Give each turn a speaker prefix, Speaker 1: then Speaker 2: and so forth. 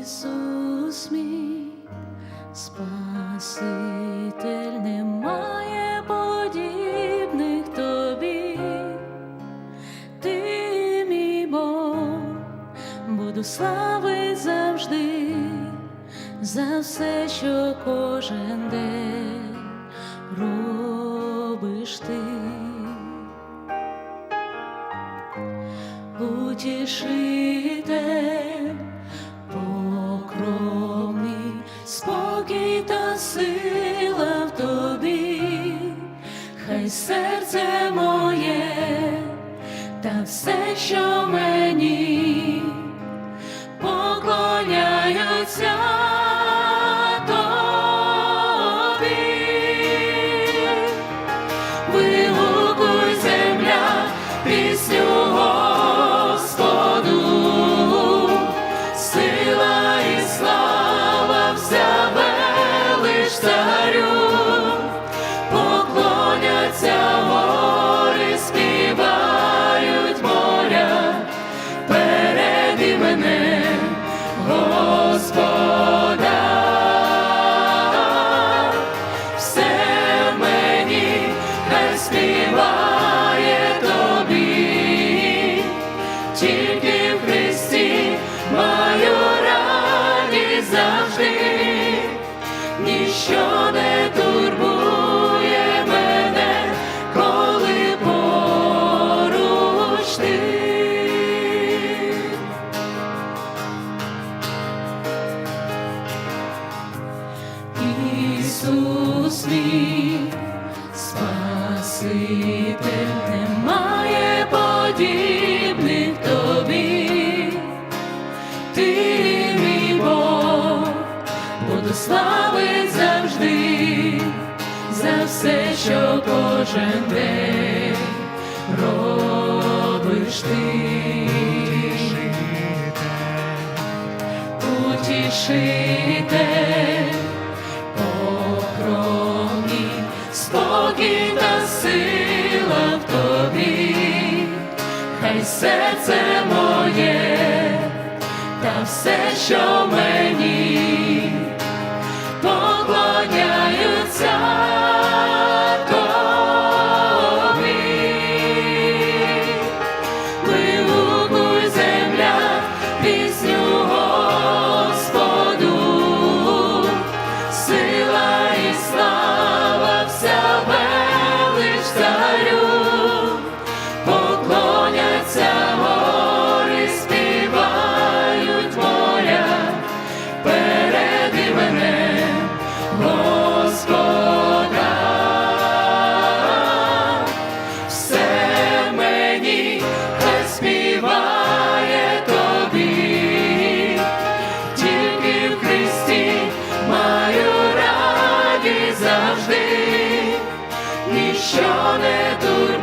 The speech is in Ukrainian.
Speaker 1: Ісус мій, Спаситель, немає подібних тобі, ти мій Бог, буду славить завжди за все, що кожен день робиш ти. Утішитель, сила в тобі, хай серце моє та все, що мені поклоняються тільки в Христі маю радість завжди, ніщо не турбує мене, коли поруч ти. Ісус мій, Спаситель, все, що кожен день робиш ти. Утішитель, покровні, спокій та сила в тобі, хай серце моє та все, що мені завжди, ніщо не турбує